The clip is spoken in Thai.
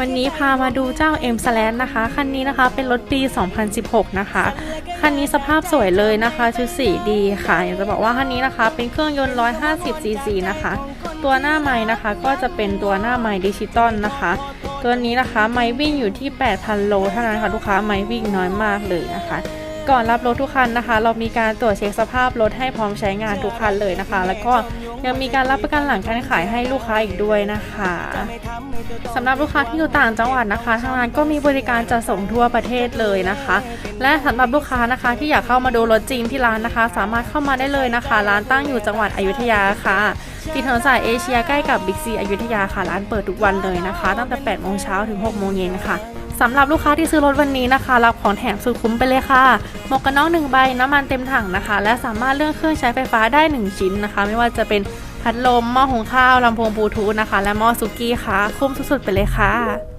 วันนี้พามาดูเจ้า M s l a n นะคะ คันนี้นะคะเป็นรถปี 2016 นะคะ คันนี้สภาพสวยเลยนะคะชุดสีดีค่ะ อยากจะบอกว่าคันนี้นะคะ เป็นเครื่องยนต์ 150 cc นะคะ ตัวหน้าไม้นะคะก็จะเป็นตัวหน้าไม้ดิจิตอลนะคะ ตัวนี้นะคะไม้วิ่งอยู่ที่ 8,000 โลเท่านั้นค่ะลูกค้าไม้วิ่งน้อยมากเลยนะคะ ก่อนรับรถทุกคันนะคะ เรามีการตรวจเช็คสภาพรถให้พร้อมใช้งานทุกคันเลยนะคะ แล้วก็ ยังมีการรับประกันหลังการขายให้ลูกค้าอีกด้วยนะคะสำหรับลูกค้าที่อยู่ต่างจังหวัดนะคะทางร้านก็มีบริการจัดส่งทั่วประเทศเลยนะคะ และสำหรับลูกค้านะคะที่อยากเข้ามาดูรถจริงที่ร้านนะคะ สามารถเข้ามาได้เลยนะคะ ร้านตั้งอยู่จังหวัดอยุธยาค่ะติดถนนสายเอเชียใกล้กับบิ๊กซีอยุธยาค่ะร้านเปิดทุกวันเลยนะคะ ตั้งแต่8โมงเช้าถึง6โมงเย็นค่ะ สำหรับลูกค้าที่ซื้อรถวันนี้นะคะรับของแถมสุดคุ้มไปเลยค่ะหมวกกันน็อกหนึ่งใบน้ำมันเต็มถังนะคะ และสามารถเลือกเครื่องใช้ไฟฟ้าได้ 1 ชิ้นนะคะ ไม่ว่าจะเป็นพัดลมหม้อหุงข้าวลำโพงบลูทูธนะคะ และหม้อซุกี้ค่ะ คุ้มสุดๆไปเลยค่ะ